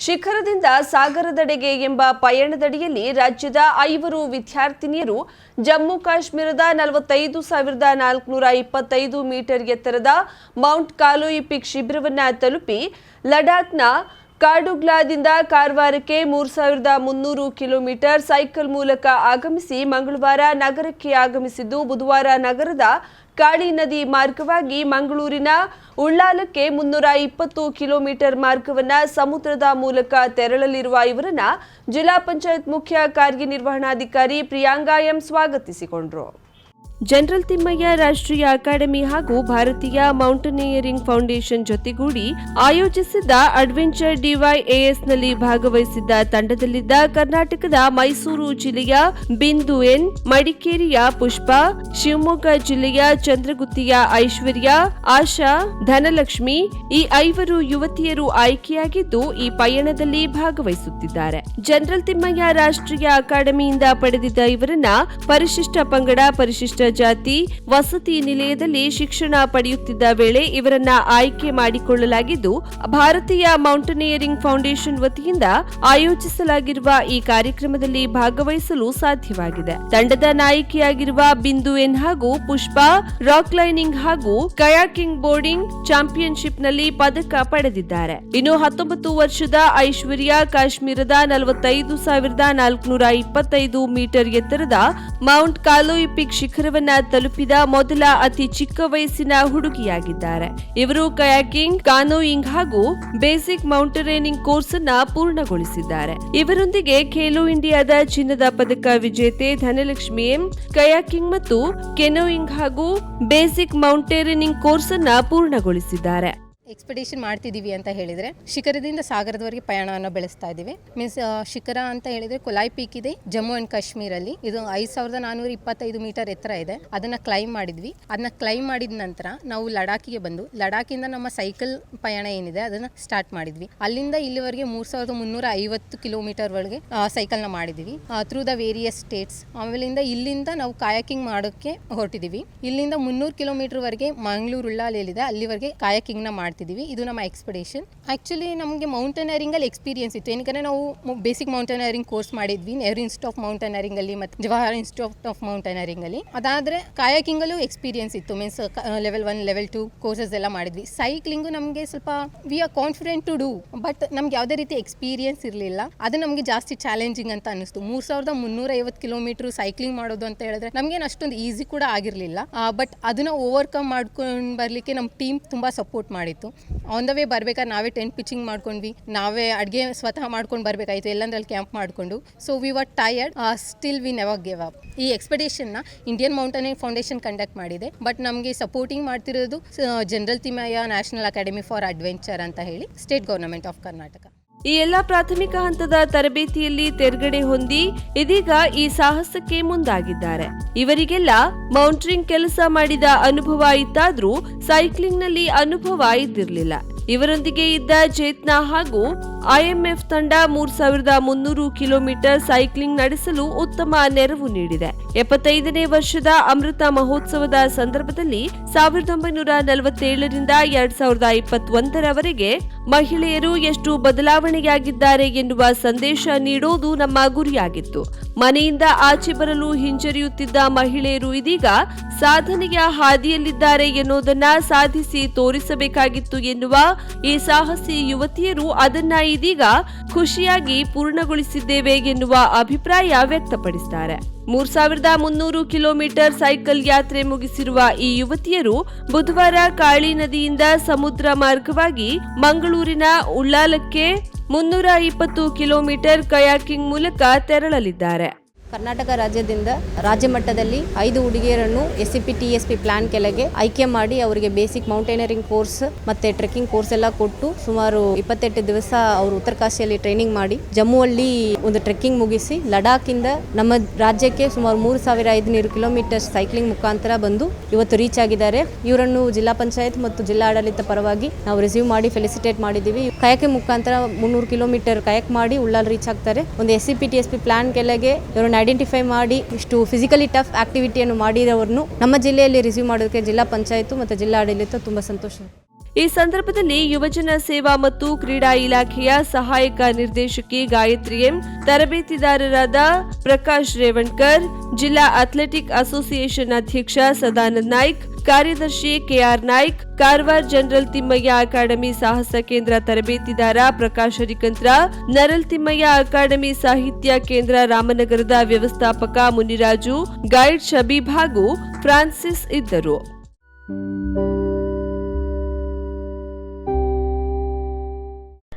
ಶಿಖರದಿಂದ ಸಾಗರದೆಡೆಗೆ ಎಂಬ ಪಯಣದಡಿಯಲ್ಲಿ ರಾಜ್ಯದ ಐವರು ವಿದ್ಯಾರ್ಥಿನಿಯರು ಜಮ್ಮು ಕಾಶ್ಮೀರದ ನಲವತ್ತೈದು ಸಾವಿರದ ನಾಲ್ಕುನೂರ ಇಪ್ಪತ್ತೈದು ಮೀಟರ್ ಎತ್ತರದ ಮೌಂಟ್ ಕಾಲೋಯಿ ಪಿಕ್ ಶಿಬಿರವನ್ನು ತಲುಪಿ ಲಡಾಖ್ನ ಕಾಡುಗ್ಲಾದಿಂದ ಕಾರವಾರಕ್ಕೆ ಮೂರು ಸಾವಿರದ ಮುನ್ನೂರು ಕಿಲೋಮೀಟರ್ ಸೈಕಲ್ ಮೂಲಕ ಆಗಮಿಸಿ ಮಂಗಳವಾರ ನಗರಕ್ಕೆ ಆಗಮಿಸಿದ್ದು ಬುಧವಾರ ನಗರದ ಕಾಳಿ ನದಿ ಮಾರ್ಗವಾಗಿ ಮಂಗಳೂರಿನ ಉಳ್ಳಾಲಕ್ಕೆ ಮುನ್ನೂರ ಇಪ್ಪತ್ತು ಕಿಲೋಮೀಟರ್ ಮಾರ್ಗವನ್ನ ಸಮುದ್ರದ ಮೂಲಕ ತೆರಳಲಿರುವ ಇವರನ್ನ ಜಿಲ್ಲಾ ಪಂಚಾಯತ್ ಮುಖ್ಯ ಕಾರ್ಯನಿರ್ವಹಣಾಧಿಕಾರಿ ಪ್ರಿಯಾಂಗಾ ಎಂ ಸ್ವಾಗತಿಸಿಕೊಂಡ್ರು. ಜನರಲ್ ತಿಮ್ಮಯ್ಯ ರಾಷ್ಟ್ರೀಯ ಅಕಾಡೆಮಿ ಹಾಗೂ ಭಾರತೀಯ ಮೌಂಟನಿಯರಿಂಗ್ ಫೌಂಡೇಶನ್ ಜೊತೆಗೂಡಿ ಆಯೋಜಿಸಿದ್ದ ಅಡ್ವೆಂಚರ್ ಡಿವೈಎಎಸ್ನಲ್ಲಿ ಭಾಗವಹಿಸಿದ್ದ ತಂಡದಲ್ಲಿದ್ದ ಕರ್ನಾಟಕದ ಮೈಸೂರು ಜಿಲ್ಲೆಯ ಬಿಂದು ಎನ್, ಮಡಿಕೇರಿಯ ಪುಷ್ಪ, ಶಿವಮೊಗ್ಗ ಜಿಲ್ಲೆಯ ಚಂದ್ರಗುತ್ತಿಯ ಐಶ್ವರ್ಯ, ಆಶಾ, ಧನಲಕ್ಷ್ಮಿ ಈ ಐವರು ಯುವತಿಯರು ಆಯ್ಕೆಯಾಗಿದ್ದು ಈ ಪಯಣದಲ್ಲಿ ಭಾಗವಹಿಸುತ್ತಿದ್ದಾರೆ. ಜನರಲ್ ತಿಮ್ಮಯ್ಯ ರಾಷ್ಟ್ರೀಯ ಅಕಾಡೆಮಿಯಿಂದ ಪಡೆದಿದ್ದ ಇವರನ್ನ ಪರಿಶಿಷ್ಟ ಪಂಗಡ ಪರಿಶಿಷ್ಟ ಜಾತಿ, ವಸತಿ ನಿಲಯದಲ್ಲಿ ಶಿಕ್ಷಣ ಪಡೆಯುತ್ತಿದ್ದ ವೇಳೆ ಇವರನ್ನ ಆಯ್ಕೆ ಮಾಡಿಕೊಳ್ಳಲಾಗಿದ್ದು, ಭಾರತೀಯ ಮೌಂಟನಿಯರಿಂಗ್ ಫೌಂಡೇಶನ್ ವತಿಯಿಂದ ಆಯೋಜಿಸಲಾಗಿರುವ ಈ ಕಾರ್ಯಕ್ರಮದಲ್ಲಿ ಭಾಗವಹಿಸಲು ಸಾಧ್ಯವಾಗಿದೆ. ತಂಡದ ನಾಯಕಿಯಾಗಿರುವ ಬಿಂದು ಎನ್ ಹಾಗೂ ಪುಷ್ಪಾ, ರಾಕ್ ಲೈನಿಂಗ್ ಹಾಗೂ ಕಯಾಕಿಂಗ್ ಬೋರ್ಡಿಂಗ್ ಚಾಂಪಿಯನ್ಶಿಪ್ನಲ್ಲಿ ಪದಕ ಪಡೆದಿದ್ದಾರೆ. ಇನ್ನು ಹತ್ತೊಂಬತ್ತು ವರ್ಷದ ಐಶ್ವರ್ಯ ಕಾಶ್ಮೀರದ ನಲವತ್ತೈದು ಸಾವಿರದ ನಾಲ್ಕುನೂರ ಇಪ್ಪತ್ತೈದು ಮೀಟರ್ ಎತ್ತರದ ಮೌಂಟ್ ಕಾಲೋಯಿ ಪಿಕ್ ಶಿಖರವನ್ನ ತಲುಪಿದ ಮೊದಲ ಅತಿ ಚಿಕ್ಕ ವಯಸ್ಸಿನ ಹುಡುಗಿಯಾಗಿದ್ದಾರೆ. ಇವರು ಕಯಾಕಿಂಗ್, ಕಾನೋಯಿಂಗ್ ಹಾಗೂ ಬೇಸಿಕ್ ಮೌಂಟರೇನಿಂಗ್ ಕೋರ್ಸ್ ಅನ್ನ ಪೂರ್ಣಗೊಳಿಸಿದ್ದಾರೆ. ಇವರೊಂದಿಗೆ ಖೇಲೋ ಇಂಡಿಯಾದ ಚಿನ್ನದ ಪದಕ ವಿಜೇತೆ ಧನಲಕ್ಷ್ಮಿ ಎಂ, ಕಯಾಕಿಂಗ್ ಮತ್ತು ಕೆನೋಯಿಂಗ್ ಹಾಗೂ ಬೇಸಿಕ್ ಮೌಂಟೇರಿನಿಂಗ್ ಕೋರ್ಸ್ ಅನ್ನ ಪೂರ್ಣಗೊಳಿಸಿದ್ದಾರೆ. ಎಕ್ಸ್ಪೆಡಿಷನ್ ಮಾಡ್ತಿದ್ದೀವಿ ಅಂತ ಹೇಳಿದರೆ ಶಿಖರದಿಂದ ಸಾಗರದವರೆಗೆ ಪ್ರಯಾಣವನ್ನು ಬೆಳೆಸ್ತಾ ಇದ್ದೀವಿ. ಮೀನ್ಸ್ ಶಿಖರ ಅಂತ ಹೇಳಿದರೆ ಕೊಲಾಯ್ ಪೀಕ್ ಇದೆ, ಜಮ್ಮು ಆ್ಯಂಡ್ ಕಾಶ್ಮೀರಲ್ಲಿ. ಇದು ಐದು ಸಾವಿರದ ನಾನ್ನೂರ ಇಪ್ಪತ್ತೈದು ಮೀಟರ್ ಎತ್ತರ ಇದೆ. ಅದನ್ನು ಕ್ಲೈಮ್ ಮಾಡಿದ್ವಿ. ಅದನ್ನ ಕ್ಲೈಮ್ ಮಾಡಿದ ನಂತರ ನಾವು ಲಡಾಖಿಗೆ ಬಂದು ಲಡಾಖಿಂದ ನಮ್ಮ ಸೈಕಲ್ ಪಯಣ ಏನಿದೆ ಅದನ್ನು ಸ್ಟಾರ್ಟ್ ಮಾಡಿದ್ವಿ. ಅಲ್ಲಿಂದ ಇಲ್ಲಿವರೆಗೆ ಮೂರು ಸಾವಿರದ ಮುನ್ನೂರ ಐವತ್ತು ಕಿಲೋಮೀಟರ್ ಒಳಗೆ ಸೈಕಲ್ನ ಮಾಡಿದ್ವಿ ಥ್ರೂ ದ ವೇರಿಯಸ್ ಸ್ಟೇಟ್ಸ್ ಆಮೇಲಿಂದ ಇಲ್ಲಿಂದ ನಾವು ಕಾಯಕಿಂಗ್ ಮಾಡೋಕ್ಕೆ ಹೊರಟಿದ್ದೀವಿ. ಇಲ್ಲಿಂದ ಮುನ್ನೂರು ಕಿಲೋಮೀಟರ್ವರೆಗೆ ಮಂಗಳೂರು ಉಳ್ಳಾಲೆಯಲ್ಲಿದೆ. ಅಲ್ಲಿವರೆಗೆ ಕಾಯಕಿಂಗ್ನ ಮಾಡ್ತಿದ್ದೀವಿ. ಇದು ನಮ್ಮ ಎಕ್ಸ್ಪೆಡೇಷನ್ ಆ್ಯಕ್ಚುಲಿ ನಮಗೆ ಮೌಂಟೈನರಿಂಗಲ್ಲಿ ಎಕ್ಸ್ಪೀರಿಯನ್ಸ್ ಇತ್ತು. ಏನಕ್ಕೆ ನಾವು ಬೇಸಿಕ್ ಮೌಂಟೇನರಿಂಗ್ ಕೋರ್ಸ್ ಮಾಡಿದ್ವಿ. ನೆಹರು ಇನ್ಸ್ಟಿಟ್ಯೂಟ್ ಆಫ್ ಮೌಂಟೈನರಿಂಗಲ್ಲಿ ಮತ್ತು ಜವಾಹರ್ ಇನ್ಸ್ಟಿಟ್ಯೂಟ್ ಆಫ್ ಮೌಂಟೈನರಿಂಗಲ್ಲಿ ಅದಾದರೆ ಕಾಯಕಿಂಗಲ್ಲೂ ಎಕ್ಸ್ಪೀರಿಯನ್ಸ್ ಇತ್ತು. Means level one level two courses ಎಲ್ಲ ಮಾಡಿದ್ವಿ. ಸೈಕ್ಲಿಂಗು ನಮಗೆ ಸ್ವಲ್ಪ we are confident to do but ನಮ್ಗೆ ಯಾವುದೇ ರೀತಿ ಎಕ್ಸ್ಪೀರಿಯನ್ಸ್ ಇರಲಿಲ್ಲ. ಅದು ನಮಗೆ ಜಾಸ್ತಿ ಚಾಲೆಂಜಿಂಗ್ ಅಂತ ಅನ್ನಿಸ್ತು. ಮೂರು ಸಾವಿರದ ಮುನ್ನೂರ ಐವತ್ತು ಕಿಲೋಮೀಟರ್ ಸೈಕ್ಲಿಂಗ್ ಮಾಡೋದು ಅಂತ ಹೇಳಿದ್ರೆ ನಮಗೇನು ಅಷ್ಟೊಂದು ಈಸಿ ಕೂಡ ಆಗಿರಲಿಲ್ಲ. ಬಟ್ ಅದನ್ನ ಓವರ್ಕಮ್ ಮಾಡ್ಕೊಂಡು ಬರಲಿಕ್ಕೆ ನಮ್ಮ ಟೀಮ್ ತುಂಬ ಸಪೋರ್ಟ್ ಮಾಡಿತ್ತು. ಆನ್ ದ ವೇ ಬರ್ಬೇಕಾದ್ರೆ ನಾವೇ ಟೆಂಟ್ ಪಿಚಿಂಗ್ ಮಾಡ್ಕೊಂಡ್ವಿ. ನಾವೇ ಅಡುಗೆ ಸ್ವತಃ ಮಾಡ್ಕೊಂಡು ಬರಬೇಕಾಯಿತು, ಎಲ್ಲಂದ್ರಲ್ಲಿ ಕ್ಯಾಂಪ್ ಮಾಡಿಕೊಂಡು. So we were tired still we never give up ಈ ಎಕ್ಸ್ಪೆಡಿಷನ್ನ ಇಂಡಿಯನ್ ಮೌಂಟೈನಿಂಗ್ ಫೌಂಡೇಶನ್ ಕಂಡಕ್ಟ್ ಮಾಡಿದೆ. ಬಟ್ ನಮಗೆ ಸಪೋರ್ಟಿಂಗ್ ಮಾಡ್ತಿರೋದು general Thimmayya national academy for adventure ಅಂತ ಹೇಳಿ ಸ್ಟೇಟ್ ಗೌರ್ಮೆಂಟ್ ಆಫ್ ಕರ್ನಾಟಕ ಈ ಎಲ್ಲಾ ಪ್ರಾಥಮಿಕ ಹಂತದ ತರಬೇತಿಯಲ್ಲಿ ತೆರ್ಗಡೆ ಹೊಂದಿ ಇದೀಗ ಈ ಸಾಹಸಕ್ಕೆ ಮುಂದಾಗಿದ್ದಾರೆ. ಇವರಿಗೆಲ್ಲ ಮೌಂಟ್ರಿಂಗ್ ಕೆಲಸ ಮಾಡಿದ ಅನುಭವ ಇತ್ತಾದ್ರೂ ಸೈಕ್ಲಿಂಗ್ನಲ್ಲಿ ಅನುಭವ ಇದ್ದಿರಲಿಲ್ಲ. ಇವರೊಂದಿಗೆ ಇದ್ದ ಚೇತ್ನಾ ಹಾಗೂ ಐಎಂಎಫ್ ತಂಡ ಮೂರ್ ಸಾವಿರದ ಮುನ್ನೂರು ಕಿಲೋಮೀಟರ್ ಸೈಕ್ಲಿಂಗ್ ನಡೆಸಲು ಉತ್ತಮ ನೆರವು ನೀಡಿದೆ. ಎಪ್ಪತ್ತೈದನೇ ವರ್ಷದ ಅಮೃತ ಮಹೋತ್ಸವದ ಸಂದರ್ಭದಲ್ಲಿ ಸಾವಿರದ ಒಂಬೈನೂರ ನಲವತ್ತೇಳರಿಂದ ಎರಡ್ ಸಾವಿರದ ಇಪ್ಪತ್ತೊಂದರವರೆಗೆ ಮಹಿಳೆಯರು ಎಷ್ಟು ಬದಲಾವಣೆಯಾಗಿದ್ದಾರೆ ಎನ್ನುವ ಸಂದೇಶ ನೀಡೋದು ನಮ್ಮ ಗುರಿಯಾಗಿತ್ತು. ಮನೆಯಿಂದ ಆಚೆ ಬರಲು ಹಿಂಜರಿಯುತ್ತಿದ್ದ ಮಹಿಳೆಯರು ಇದೀಗ ಸಾಧನೆಯ ಹಾದಿಯಲ್ಲಿದ್ದಾರೆ ಎನ್ನುವುದನ್ನ ಸಾಧಿಸಿ ತೋರಿಸಬೇಕಾಗಿತ್ತು ಎನ್ನುವ ಈ ಸಾಹಸಿ ಯುವತಿಯರು ಅದನ್ನ ಇದೀಗ ಖುಷಿಯಾಗಿ ಪೂರ್ಣಗೊಳಿಸಿದ್ದೇವೆ ಎನ್ನುವ ಅಭಿಪ್ರಾಯ ವ್ಯಕ್ತಪಡಿಸಿದ್ದಾರೆ ಮೂರ್ ಸಾವಿರದ ಮುನ್ನೂರು ಕಿಲೋಮೀಟರ್ ಸೈಕಲ್ ಯಾತ್ರೆ ಮುಗಿಸಿರುವ ಈ ಯುವತಿಯರು ಬುಧವಾರ ಕಾಳಿ ನದಿಯಿಂದ ಸಮುದ್ರ ಮಾರ್ಗವಾಗಿ ಮಂಗಳೂರಿನ ಉಳ್ಳಾಲಕ್ಕೆ ಮುನ್ನೂರ ಇಪ್ಪತ್ತು ಕಿಲೋಮೀಟರ್ ಕಯಾಕಿಂಗ್ ಮೂಲಕ ತೆರಳಲಿದ್ದಾರೆ. ಕರ್ನಾಟಕ ರಾಜ್ಯದಿಂದ ರಾಜ್ಯ ಮಟ್ಟದಲ್ಲಿ ಐದು ಹುಡುಗಿಯರನ್ನು S C P T S P plan ಕೆಳಗೆ ಆಯ್ಕೆ ಮಾಡಿ ಅವರಿಗೆ ಬೇಸಿಕ್ ಮೌಂಟೇನರಿಂಗ್ ಕೋರ್ಸ್ ಮತ್ತೆ ಟ್ರೆಕ್ಕಿಂಗ್ ಕೋರ್ಸ್ ಎಲ್ಲ ಕೊಟ್ಟು ಸುಮಾರು ಇಪ್ಪತ್ತೆಂಟು ದಿವಸ ಅವರು ಉತ್ತರಕಾಶಿಯಲ್ಲಿ ಟ್ರೈನಿಂಗ್ ಮಾಡಿ ಜಮ್ಮುವಲ್ಲಿ ಒಂದು ಟ್ರೆಕ್ಕಿಂಗ್ ಮುಗಿಸಿ ಲಡಾಖಿಂದ ನಮ್ಮ ರಾಜ್ಯಕ್ಕೆ ಸುಮಾರು ಮೂರು ಸಾವಿರ ಐದುನೂರು ಕಿಲೋಮೀಟರ್ ಸೈಕ್ಲಿಂಗ್ ಮುಖಾಂತರ ಬಂದು ಇವತ್ತು ರೀಚ್ ಆಗಿದ್ದಾರೆ. ಇವರನ್ನು ಜಿಲ್ಲಾ ಪಂಚಾಯತ್ ಮತ್ತು ಜಿಲ್ಲಾ ಆಡಳಿತ ಪರವಾಗಿ ನಾವು ರಿಸೀವ್ ಮಾಡಿ ಫೆಲಿಸಿಟೇಟ್ ಮಾಡಿದ್ದೀವಿ. ಕಯಕೆ ಮುಖಾಂತರ ಮುನ್ನೂರು ಕಿಲೋಮೀಟರ್ ಕಯಕ್ ಮಾಡಿ ಉಳ್ಳಾಲ್ ರೀಚ್ ಆಗ್ತಾರೆ. ಒಂದು S C P T S P plan ಕೆಳಗೆ ಇವರನ್ನು ಐಡೆಂಟಿಫೈ ಮಾಡಿ ಇಷ್ಟು ಫಿಸಿಕಲಿ ಟಫ್ ಆಕ್ಟಿವಿಟಿಯನ್ನು ಮಾಡಿದವರನ್ನು ನಮ್ಮ ಜಿಲ್ಲೆಯಲ್ಲಿ ರಿಸೀವ್ ಮಾಡೋದಕ್ಕೆ ಜಿಲ್ಲಾ ಪಂಚಾಯತ್ ಮತ್ತು ಜಿಲ್ಲಾ ಆಡಳಿತ ತುಂಬ ಸಂತೋಷ. ಈ ಸಂದರ್ಭದಲ್ಲಿ ಯುವಜನ ಸೇವಾ ಮತ್ತು ಕ್ರೀಡಾ ಇಲಾಖೆಯ ಸಹಾಯಕ ನಿರ್ದೇಶಕಿ ಗಾಯತ್ರಿ ಎಂ, ತರಬೇತಿದಾರರಾದ ಪ್ರಕಾಶ್ ರೇವಣ್ಕರ್, ಜಿಲ್ಲಾ ಅಥ್ಲೆಟಿಕ್ ಅಸೋಸಿಯೇಷನ್ ಅಧ್ಯಕ್ಷ ಸದಾನಂದ್ ನಾಯ್ಕ್, ಕಾರ್ಯದರ್ಶಿ KR Naik, Karwar general Thimmayya academy ಸಾಹಸ ಕೇಂದ್ರ ತರಬೇತಿದಾರ ಪ್ರಕಾಶ್ ಹರಿಕಂತ್ರ, ನರಲ್ ತಿಮ್ಮಯ್ಯ ಅಕಾಡೆಮಿ ಸಾಹಿತ್ಯ ಕೇಂದ್ರ ರಾಮನಗರದ ವ್ಯವಸ್ಥಾಪಕ ಮುನಿರಾಜು, ಗೈಡ್ ಶಬೀಬ್ ಹಾಗೂ ಫ್ರಾನ್ಸಿಸ್ ಇದ್ದರು.